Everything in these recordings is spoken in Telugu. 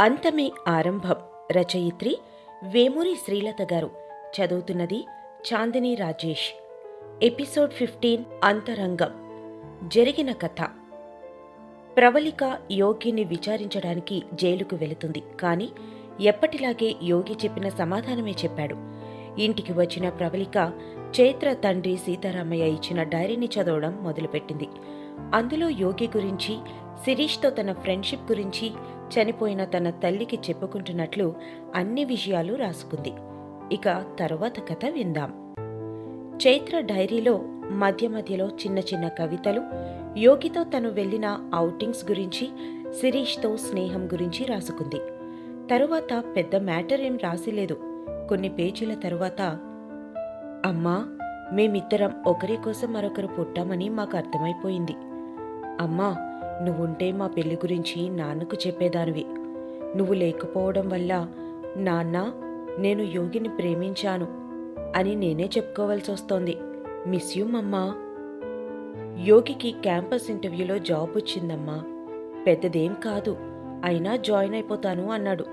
అంతమే ఆరంభం. రచయిత్రి వేమూరి శ్రీలత గారు. చదువుతున్నది చాందిని రాజేష్. ఎపిసోడ్ ఫిఫ్టీన్ అంతరంగం. జరిగిన కథ. ప్రవళిక యోగిని విచారించడానికి జైలుకు వెళుతుంది. కానీ ఎప్పటిలాగే యోగి చెప్పిన సమాధానమే చెప్పాడు. ఇంటికి వచ్చిన ప్రవళిక చైత్ర తండ్రి సీతారామయ్య ఇచ్చిన డైరీని చదవడం మొదలుపెట్టింది. అందులో యోగి గురించి శిరీష్తో తన ఫ్రెండ్షిప్ గురించి చనిపోయిన తన తల్లికి చెప్పుకుంటున్నట్లు అన్ని విషయాలు రాసుకుంది. ఇక తరువాత కథ విందాం. చైత్ర డైరీలో మధ్య మధ్యలో చిన్న చిన్న కవితలు యోగితో తను వెళ్ళిన ఔటింగ్స్ గురించి శిరీష్తో స్నేహం గురించి రాసుకుంది. తరువాత పెద్ద మ్యాటర్ ఏం రాసిలేదు. కొన్ని పేజీల తరువాత అమ్మా మేమిద్దరం ఒకరి కోసం మరొకరు పుట్టామని మాకు అర్థమైపోయింది. అమ్మా నువ్వుంటే మా పెళ్ళి గురించి నాన్నకు చెప్పేదానివి. నువ్వు లేకపోవడం వల్ల నాన్న నేను యోగిని ప్రేమించాను అని నేనే చెప్పుకోవాల్సి వస్తోంది మిస్ యూ మమ్మా. యోగికి క్యాంపస్ ఇంటర్వ్యూలో జాబ్ వచ్చిందమ్మా పెద్దదేం కాదు అయినా జాయిన్ అయిపోతాను అన్నాడు.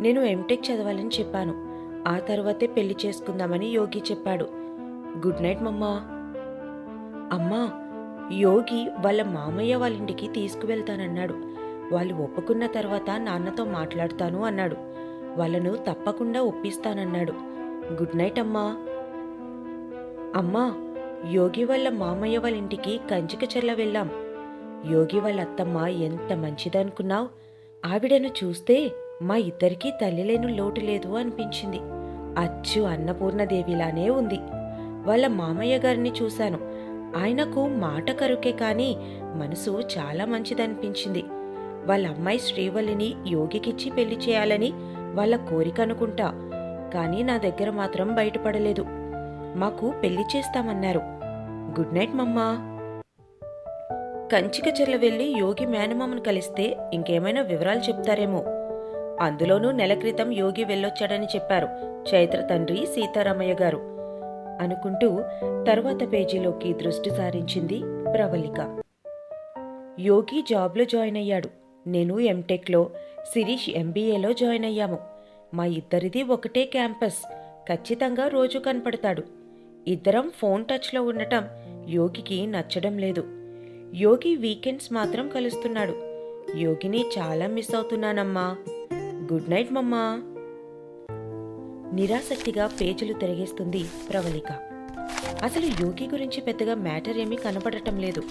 నేను ఎంటెక్ చదవాలని చెప్పాను. ఆ తర్వాతే పెళ్ళి చేసుకుందామని యోగి చెప్పాడు. గుడ్ నైట్ మమ్మా. అమ్మా యోగి వాళ్ళ మామయ్య వాళ్ళ ఇంటికి తీసుకువెళ్తానన్నాడు. వాళ్ళు ఒప్పుకున్న తర్వాత నాన్నతో మాట్లాడతాను అన్నాడు. వాళ్ళను తప్పకుండా ఒప్పిస్తానన్నాడు. గుడ్ నైట్ అమ్మా. అమ్మా యోగి వాళ్ళ మామయ్య వాళ్ళ ఇంటికి కంచిక చెల్ల వెళ్ళాం. యోగి వాళ్ళ అత్తమ్మ ఎంత మంచిదనుకున్నావు? ఆవిడను చూస్తే మా ఇద్దరికీ తల్లిలేని లోటు లేదు అనిపించింది. అచ్చు అన్నపూర్ణదేవిలానే ఉంది. వాళ్ళ మామయ్య గారిని చూశాను. ఆయనకు మాట కరుకే కానీ మనసు చాలా మంచిదనిపించింది. వాళ్ళ అమ్మాయి శ్రీవల్లిని యోగికిచ్చి పెళ్ళి చేయాలని వాళ్ళ కోరిక అనుకుంటా కానీ నా దగ్గర మాత్రం బయటపడలేదు. మాకు పెళ్ళి చేస్తామన్నారు. గుడ్ నైట్ మమ్మా. కంచికచెర్ల వెళ్ళి యోగి మేనమామను కలిస్తే ఇంకేమైనా వివరాలు చెప్తారేమో. అందులోనూ నెల క్రితం యోగి వెళ్ళొచ్చాడని చెప్పారు చైత్ర తండ్రి సీతారామయ్య గారు. అనుకుంటూ తర్వాత పేజీలోకి దృష్టి సారించింది ప్రవళిక. యోగి జాబ్లో జాయిన్ అయ్యాడు. నేను ఎంటెక్లో శిరీష్ ఎంబీఏలో జాయిన్ అయ్యాము. మా ఇద్దరిది ఒకటే క్యాంపస్. ఖచ్చితంగా రోజు కనపడతాడు. ఇద్దరం ఫోన్ టచ్లో ఉండటం యోగికి నచ్చడం లేదు. యోగి వీకెండ్స్ మాత్రం కలుస్తున్నాడు. యోగిని చాలా మిస్ అవుతున్నానమ్మా. గుడ్ నైట్ మమ్మా. నిరాసక్తిగా పేజీలు తిరిగేస్తుంది ప్రవళిక. అసలు యోగి గురించి పెద్దగా మ్యాటర్ ఏమీ కనపడటం లేదు.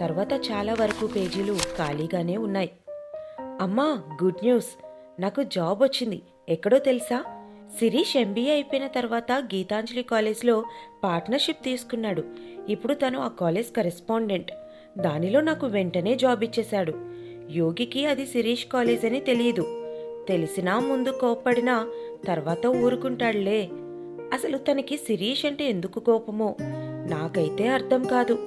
తర్వాత చాలా వరకు పేజీలు ఖాళీగానే ఉన్నాయి. అమ్మా గుడ్ న్యూస్. నాకు జాబ్ వచ్చింది. ఎక్కడో తెలుసా? శిరీష్ ఎంబీఏ అయిపోయిన తర్వాత గీతాంజలి కాలేజ్లో పార్ట్నర్షిప్ తీసుకున్నాడు. ఇప్పుడు తను ఆ కాలేజ్ కరెస్పాండెంట్. దానిలో నాకు వెంటనే జాబ్ ఇచ్చేశాడు. యోగికి అది శిరీష్ కాలేజ్ అని తెలియదు. తెలిసినా ముందు కోప్పడినా తర్వాత ఊరుకుంటాడులే అసలు తనకి శిరీష్ అంటే ఎందుకు కోపమో నాకైతే అర్థం కాదు.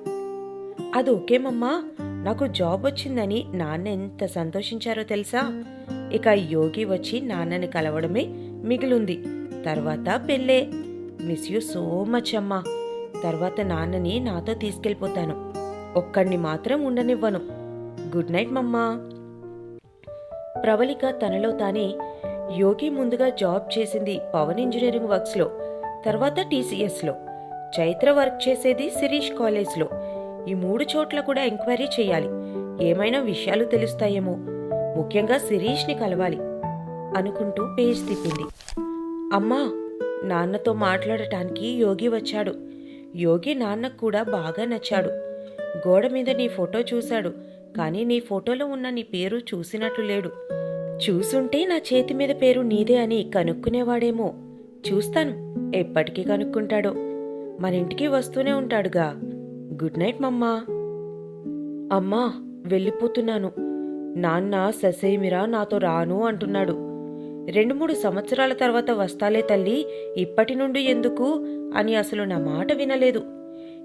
అది ఓకేమమ్మా నాకు జాబ్ వచ్చిందని నాన్న ఎంత సంతోషించారో తెలుసా? ఇక యోగి వచ్చి నాన్నని కలవడమే మిగిలుంది. తర్వాత పెళ్ళే. మిస్ యూ సో మచ్ అమ్మా. తర్వాత నాన్నని నాతో తీసుకెళ్ళిపోతాను. ఒక్కడిని మాత్రం ఉండనివ్వను. గుడ్ నైట్ మమ్మా. ప్రవళిక తనలో తానే యోగి ముందుగా జాబ్ చేసింది పవన్ ఇంజనీరింగ్ వర్క్స్లో తర్వాత టీసీఎస్లో. చైత్ర వర్క్ చేసేది శిరీష్ కాలేజ్లో. ఈ మూడు చోట్ల కూడా ఎంక్వైరీ చేయాలి. ఏమైనా విషయాలు తెలుస్తాయేమో. ముఖ్యంగా శిరీష్ని కలవాలి అనుకుంటూ పేజ్ తిప్పింది. అమ్మా నాన్నతో మాట్లాడటానికి యోగి వచ్చాడు. యోగి నాన్నకు కూడా బాగా నచ్చాడు. గోడ మీద నీ ఫోటో చూశాడు కానీ నీ ఫోటోలో ఉన్న నీ పేరు చూసినట్లు లేడు. చూసుంటే నా చేతి మీద పేరు నీదే అని కనుక్కునేవాడేమో. చూస్తాను ఎప్పటికీ కనుక్కుంటాడో. మన ఇంటికి వస్తూనే ఉంటాడుగా. గుడ్ నైట్ మమ్మా. అమ్మా వెళ్ళిపోతున్నాను. నాన్న ససేమిరా నాతో రాను అంటున్నాడు. రెండు మూడు సంవత్సరాల తర్వాత వస్తాలే తల్లి ఇప్పటి నుండి ఎందుకు అని అసలు నా మాట వినలేదు.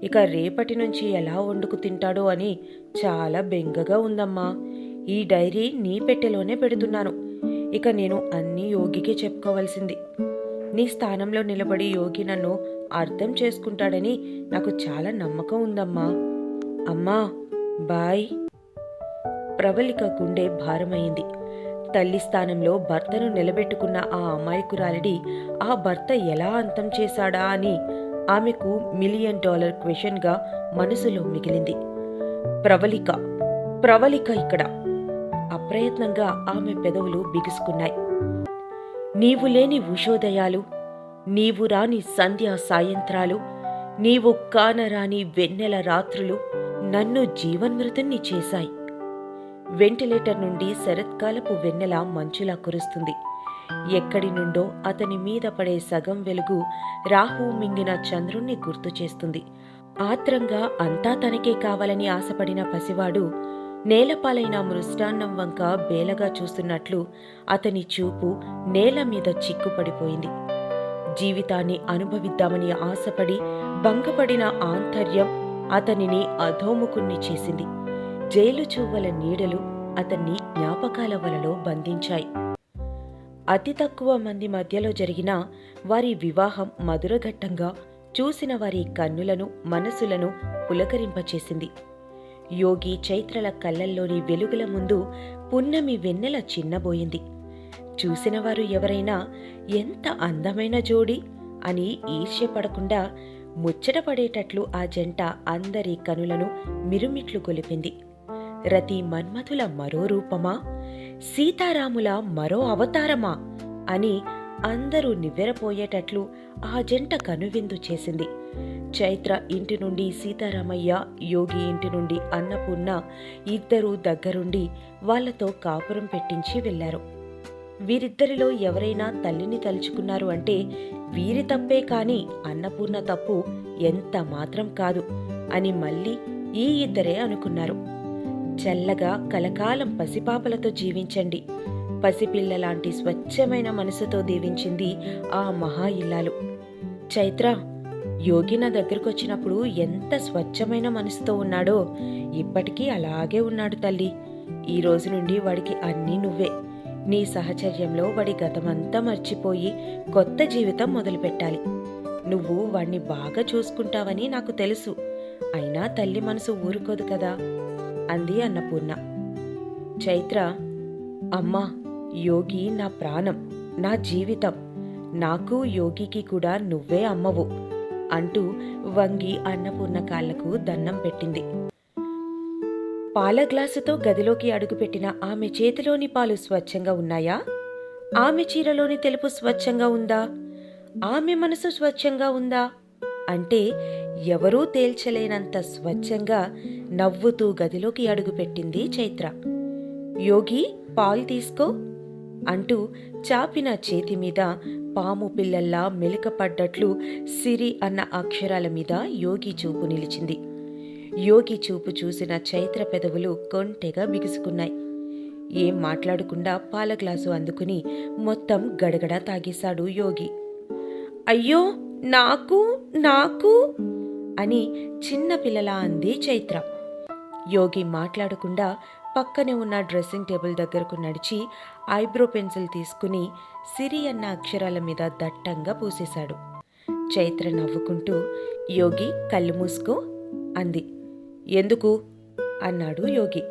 ఇక రేపటి నుంచి ఎలా వండుకు తింటాడో అని చాలా బెంగగా ఉందమ్మా. ఈ డైరీ నీ పెట్టెలోనే పెడుతున్నాను. ఇక నేను అన్నీ యోగికే చెప్పుకోవాల్సింది. నీ స్థానంలో నిలబడి యోగి నన్ను అర్థం చేసుకుంటాడని నాకు చాలా నమ్మకం ఉందమ్మా. అమ్మా బాయ్. ప్రబలిక గుండె భారమైంది. తల్లి స్థానంలో భర్తను నిలబెట్టుకున్న ఆ అమాయకురాలిడి ఆ భర్త ఎలా అంతం చేశాడా అని ఆమెకు మిలియన్ డాలర్ క్వశ్చన్గా మనసులో మిగిలింది. ప్రవళిక ప్రవళిక ఇక్కడ. అప్రయత్నంగా ఆమె పెదవులు బిగుసుకున్నాయి. నీవు లేని ఉషోదయాలు నీవు రాని సంధ్యా సాయంత్రాలు నీవు కానరాని వెన్నెల రాత్రులు నన్ను జీవన్మృతుణ్ణి చేశాయి. వెంటిలేటర్ నుండి శరత్కాలపు వెన్నెల మంచులా కురుస్తుంది. ఎక్కడి నుండో అతని మీద పడే సగం వెలుగు రాహు మింగిన చంద్రుణ్ణి గుర్తు చేస్తుంది. ఆత్రంగా అంతా తనకే కావాలని ఆశపడిన పసివాడు నేలపాలైన మృష్టాన్నం వంక బేలగా చూస్తున్నట్లు అతని చూపు నేల మీద చిక్కుపడిపోయింది. జీవితాన్ని అనుభవిద్దామని ఆశపడి భంగపడిన ఆంతర్యం అతనిని అధోముకుణ్ణి చేసింది. జైలు చూవల నీడలు అతన్ని జ్ఞాపకాల వలలో బంధించాయి. అతి తక్కువ మంది మధ్యలో జరిగిన వారి వివాహం మధురఘట్టంగా చూసిన వారి కన్నులను మనసులను పులకరింపచేసింది. యోగి చైత్రల కళ్ళల్లోని వెలుగుల ముందు పున్నమి వెన్నెల చిన్నబోయింది. చూసినవారు ఎవరైనా ఎంత అందమైన జోడి అని ఈర్ష్యపడకుండా ముచ్చటపడేటట్లు ఆ జంట అందరి కనులను మిరుమిట్లు గొలిపింది. రతి మన్మథుల మరో రూపమా? సీతారాముల మరో అవతారమా? అని అందరూ నివ్వెరపోయేటట్లు ఆ జంట కనువిందు చేసింది. చైత్ర ఇంటి నుండి సీతారామయ్య యోగి ఇంటి నుండి అన్నపూర్ణ ఇద్దరూ దగ్గరుండి వాళ్ళతో కాపురం పెట్టించి వెళ్ళారు వీరిద్దరిలో ఎవరైనా తల్లిని తలుచుకున్నారు అంటే వీరి తప్పే కాని అన్నపూర్ణ తప్పు ఎంత మాత్రం కాదు అని మళ్ళీ ఈ ఇద్దరే అనుకున్నారు. చల్లగా కలకాలం పసిపాపలతో జీవించండి. పసిపిల్లలాంటి స్వచ్ఛమైన మనసుతో దీవించింది ఆ మహా ఇల్లాలు. చైత్ర యోగి నా దగ్గరకొచ్చినప్పుడు ఎంత స్వచ్ఛమైన మనసుతో ఉన్నాడో ఇప్పటికీ అలాగే ఉన్నాడు తల్లి. ఈ రోజు నుండి వాడికి అన్నీ నువ్వే. నీ సహచర్యంలో వాడి గతమంతా మర్చిపోయి కొత్త జీవితం మొదలుపెట్టాలి. నువ్వు వాణ్ణి బాగా చూసుకుంటావని నాకు తెలుసు. అయినా తల్లి మనసు ఊరుకోదు కదా? అంది అన్నపూర్ణ. చైత్ర అమ్మా యోగి నా ప్రాణం నా జీవితం. నాకు యోగికి కూడా నువ్వే అమ్మవు. అంటూ వంగి అన్నపూర్ణ కాళ్ళకు దన్నం పెట్టింది. పాల గ్లాసుతో గదిలోకి అడుగుపెట్టిన ఆమె చేతిలోని పాలు స్వచ్ఛంగా ఉన్నాయా? ఆమె చీరలోని తెలుపు స్వచ్ఛంగా ఉందా? ఆమె మనసు స్వచ్ఛంగా ఉందా? అంటే ఎవరూ తేల్చలేనంత స్వచ్ఛంగా నవ్వుతూ గదిలోకి అడుగుపెట్టింది చైత్ర. యోగి పాలు తీసుకో అంటూ చాపిన చేతి మీద పాము పిల్లల్లా మెలికపడ్డట్లు సిరి అన్న అక్షరాల మీద యోగి చూపు నిలిచింది. యోగి చూపు చూసిన చైత్ర పెదవులు కొంటెగా బిగుసుకున్నాయి. ఏం మాట్లాడకుండా పాల గ్లాసు అందుకుని మొత్తం గడగడ తాగేశాడు యోగి. అయ్యో నాకు నాకు అని చిన్నపిల్లలా అంది చైత్ర. యోగి మాట్లాడకుండా పక్కనే ఉన్న డ్రెస్సింగ్ టేబుల్ దగ్గరకు నడిచి ఐబ్రో పెన్సిల్ తీసుకుని సిరి అన్న అక్షరాల మీద దట్టంగా పూసేశాడు. చైత్ర నవ్వుకుంటూ యోగి కళ్ళు మూసుకో అంది. ఎందుకు? అన్నాడు యోగి.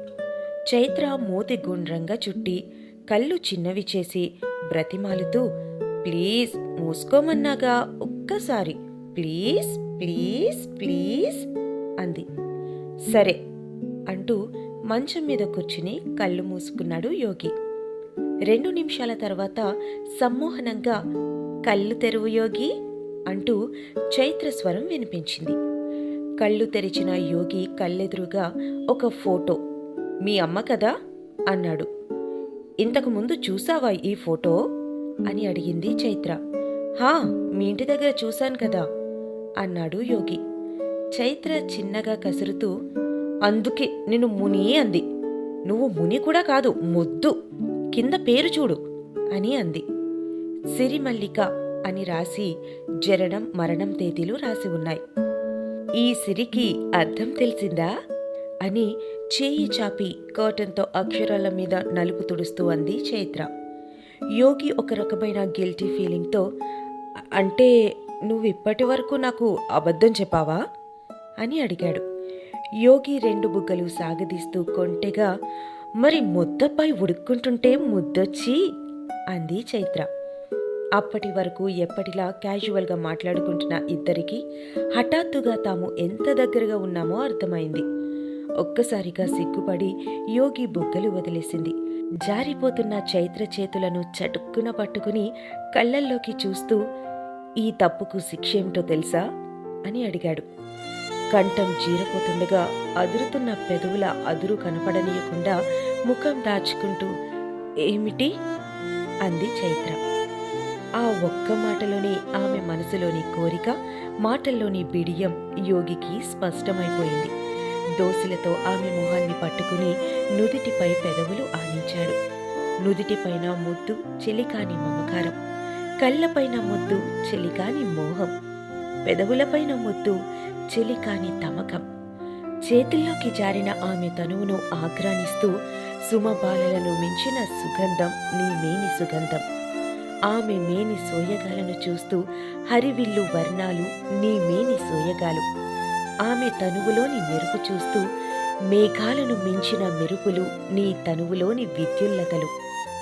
చైత్ర మూతి గుండ్రంగా చుట్టి కళ్ళు చిన్నవి చేసి బ్రతిమాలుతూ ప్లీజ్ మూసుకోమన్నాగా ఒక్కసారి. ప్లీజ్ ప్లీజ్ ప్లీజ్ అంది. సరే అంటూ మంచం మీద కూర్చుని కళ్ళు మూసుకున్నాడు యోగి. రెండు నిమిషాల తర్వాత సమ్మోహనంగా కళ్ళు తెరువు యోగి అంటూ చైత్ర స్వరం వినిపించింది. కళ్ళు తెరిచిన యోగి కళ్ళెదురుగా ఒక ఫోటో. మీ అమ్మ కదా? అన్నాడు. ఇంతకు ముందు చూసావా ఈ ఫోటో? అని అడిగింది చైత్ర. హా మీ ఇంటి దగ్గర చూశాను కదా అన్నాడు యోగి. చైత్ర చిన్నగా కసురుతూ అందుకే నిన్ను ముని అంది. నువ్వు ముని కూడా కాదు ముద్దు. కింద పేరు చూడు అని అంది. సిరిమల్లిక అని రాసి జరడం మరణం తేదీలు రాసి ఉన్నాయి. ఈ సిరికి అర్థం తెలిసిందా? అని చేయి చాపి కర్టన్తో అక్షరాల మీద నలుపు తుడుస్తూ అంది చైత్ర. యోగి ఒక రకమైన గిల్టీ ఫీలింగ్తో అంటే నువ్వు ఇప్పటి వరకు నాకు అబద్ధం చెప్పావా? అని అడిగాడు. యోగి రెండు బుగ్గలు సాగదీస్తూ కొంటెగా మరి ముద్దపై ఉడుక్కుంటుంటే ముద్దొచ్చి? అంది చైత్ర. అప్పటి వరకు ఎప్పటిలా క్యాజువల్గా మాట్లాడుకుంటున్న ఇద్దరికి హఠాత్తుగా తాము ఎంత దగ్గరగా ఉన్నామో అర్థమైంది. ఒక్కసారిగా సిగ్గుపడి యోగి బుగ్గలు వదిలేసింది. జారిపోతున్న చైత్ర చేతులను చటుక్కున పట్టుకుని కళ్ళల్లోకి చూస్తూ ఈ తప్పుకు శిక్ష ఏమిటో తెలుసా? అని అడిగాడు. కంఠం జీరపోతుండగా అదురుతున్న పెదవుల అదురు కనపడనీయకుండా ముఖం దాచుకుంటూ ఏమిటి? అంది చైత్ర. ఆ ఒక్క మాటలోనే ఆమె మనసులోని కోరిక మాటల్లోని బిడియం యోగికి స్పష్టమైపోయింది. దోసిలతో ఆమె మొహాన్ని పట్టుకుని నుదిటిపై పెదవులు ఆనించాడు. నుదిటిపైన ముద్దు చెలికాని మమకారం. కళ్ళపైన ముద్దు చెలికాని మోహం. పెదవులపైన ముద్దు చెలికాని తమకం. చేతుల్లోకి జారిన ఆమె తనువును ఆగ్రానిస్తూ సుమబాలలను మించిన సుగంధం నీ మేని సుగంధం. ఆమె మేని సోయగాలను చూస్తూ హరివిల్లు వర్ణాలు నీ మేని సోయగాలు. ఆమె తనువులోని మెరుపు చూస్తూ మేఘాలను మించిన మెరుపులు నీ తనువులోని విద్యుల్లతలు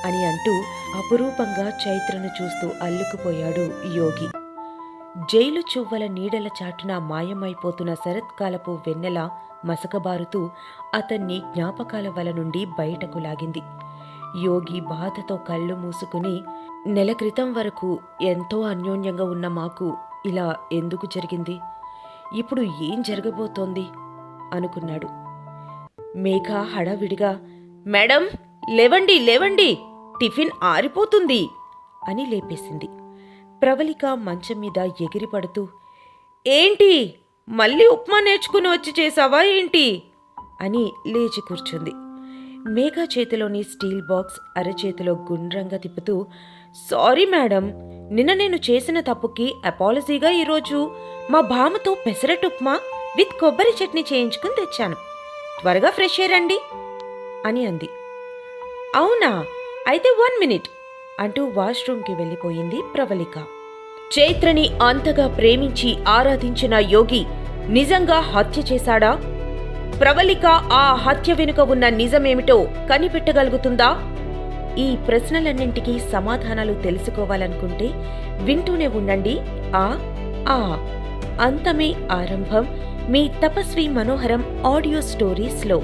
అని అంటూ అపురూపంగా చైత్రను చూస్తూ అల్లుకుపోయాడు యోగి. జైలు చువ్వల నీడల చాటున మాయమైపోతున్న శరత్కాలపు వెన్నెల మసకబారుతూ అతన్ని జ్ఞాపకాల వల నుండి బయటకు లాగింది. యోగి బాధతో కళ్ళు మూసుకుని నెల క్రితం వరకు ఎంతో అన్యోన్యంగా ఉన్న మాకు ఇలా ఎందుకు జరిగింది? ఇప్పుడు ఏం జరగబోతోంది? అనుకున్నాడు. మేఘ హడావిడిగా మేడం లేవండి లేవండి టిఫిన్ ఆరిపోతుంది అని లేపేసింది. ప్రవళిక మంచం మీద ఎగిరిపడుతూ ఏంటి? మళ్ళీ ఉప్మా నేర్చుకుని వచ్చి చేసావా ఏంటి? అని లేచి కూర్చుంది. మేఘా చేతిలోని స్టీల్ బాక్స్ అరచేతిలో గుండ్రంగా తిప్పుతూ సారీ మేడం నిన్న నేను చేసిన తప్పుకి అపాలజీగా ఈరోజు మా భామతో పెసరట్ ఉప్మా విత్ కొబ్బరి చట్నీ చేయించుకుని తెచ్చాను. త్వరగా ఫ్రెష్ అయ్యండి అని అంది. అవునా? అయితే వన్ మినిట్. అంటూ వాష్రూమ్కి వెళ్ళిపోయింది ప్రవళిక. చైత్రని అంతగా ప్రేమించి ఆరాధించిన యోగి నిజంగా హత్య చేశాడా? ప్రవళిక ఆ హత్య వెనుక ఉన్న నిజమేమిటో కనిపెట్టగలుగుతుందా? ఈ ప్రశ్నలన్నింటికీ సమాధానాలు తెలుసుకోవాలనుకుంటే వింటూనే ఉండండి. ఆ ఆ. అంతమే ఆరంభం. మీ తపస్వి మనోహరం ఆడియో స్టోరీస్లో.